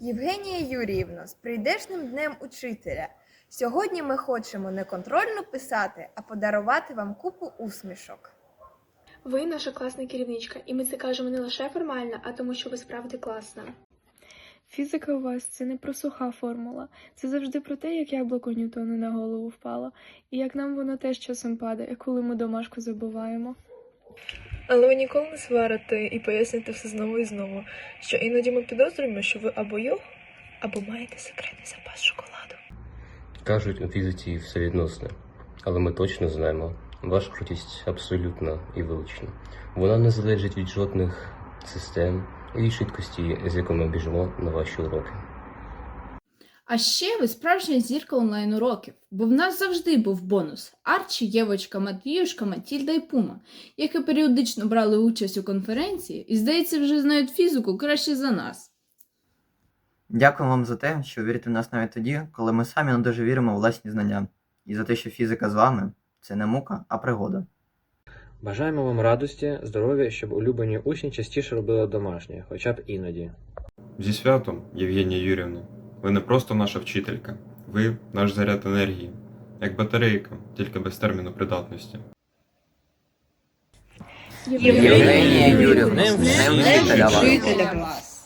Євгенія Юріївна, з прийдешним днем учителя. Сьогодні ми хочемо не контрольно писати, а подарувати вам купу усмішок. Ви наша класна керівничка, і ми це кажемо не лише формально, а тому, що ви справді класна. Фізика у вас це не про суха формула. Це завжди про те, як яблуко Ньютону на голову впало, і як нам воно теж часом падає, коли ми домашку забуваємо. Але ви ніколи не сварите і поясните все знову і знову, що іноді ми підозрюємо, що ви або йог, або маєте секретний запас шоколаду. Кажуть, у фізиці все відносне, але ми точно знаємо, ваша крутість абсолютна і велична. Вона не залежить від жодних систем і швидкості, з якою ми біжимо на ваші уроки. А ще ви справжня зірка онлайн уроків, бо в нас завжди був бонус Арчі, Євочка, Матвіюшка, Матільда і Пума, які періодично брали участь у конференції і, здається, вже знають фізику краще за нас. Дякую вам за те, що вірите в нас навіть тоді, коли ми самі не дуже віримо у власні знання, і за те, що фізика з вами це не мука, а пригода. Бажаємо вам радості, здоров'я, щоб улюблені учні частіше робили домашнє, хоча б іноді. Зі святом, Євгенія Юрівна, ви не просто наша вчителька, ви наш заряд енергії, як батарейка, тільки без терміну придатності. Євгенія Юрівна, з днем вчителя вас! Вчителя вас!